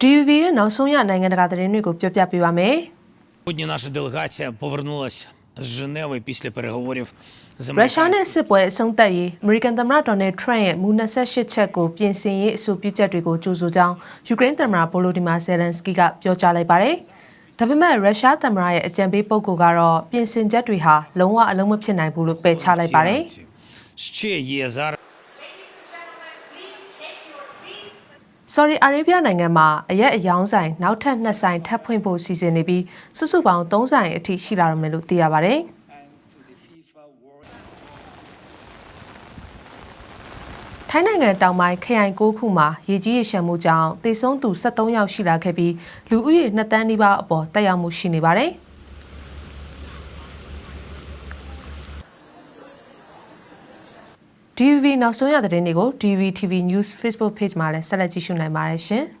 DVB ရဲ့နောက်ဆုံးရနိုင်ငံတကာသတင်းတွေကိုပြောပြပေးပါမယ်။ Сьогодні наша делегація повернулася з Женеви після переговорів з ရုရှားနဲ့ американськими စစ်ပွဲအဆုံးသတ်ရေးအမေရိကန်သမ္မတဒေါ်နယ်ထရန့်ရဲ့မူ28ချက်ကိုပြင်ဆင်ရေးအဆိုပြုချက်တွေကိုကြိုဆိုကြောင်းယူကရိန်းသမ္မတဗိုလိုဒီမာဇယ်လန်စကီကပြောကြားလိုက်ပါတယ်။ဒါပေမဲ့ရုရှားသမ္မတရဲ့အကြံပေးပုဂ္ဂိုလ်ကတော့ပြင်ဆင်ချက်တွေဟာလုံးဝအလုံးမဖြစ်နိုင်ဘူးလို့ပယ်ချလိုက်ပါတယ်။ Saudi Arabia နိုင်ငံမှာအရက်အယောင်းဆိုင်နောက်ထပ်နှစ်ဆိုင်ထပ်ဖွင့်ဖို့စီစဉ်နေပြီးစုစုပေါင်း3ဆိုင်အထိရှိလာရမယ်လို့သိရပါတယ်။ထိုင်းနိုင်ငံတောင်ပိုင်းခရိုင်၉ခုမှာရေကြီးရေရှမ်းမှုကြောင့်တေဆုံးသူ73ယောက်ရှိလာခဲ့ပြီးလူဦးရေ2တန်းနီးပါးအပေါ်တက်ရောက်မှုရှိနေပါတယ်။ DVB နောက်ဆုံးရသတင်းတွေကို DVB TV News Facebook Page မှာလည်းဆက်လက်ကြည့်ရှုနိုင်ပါတယ်ရှင်။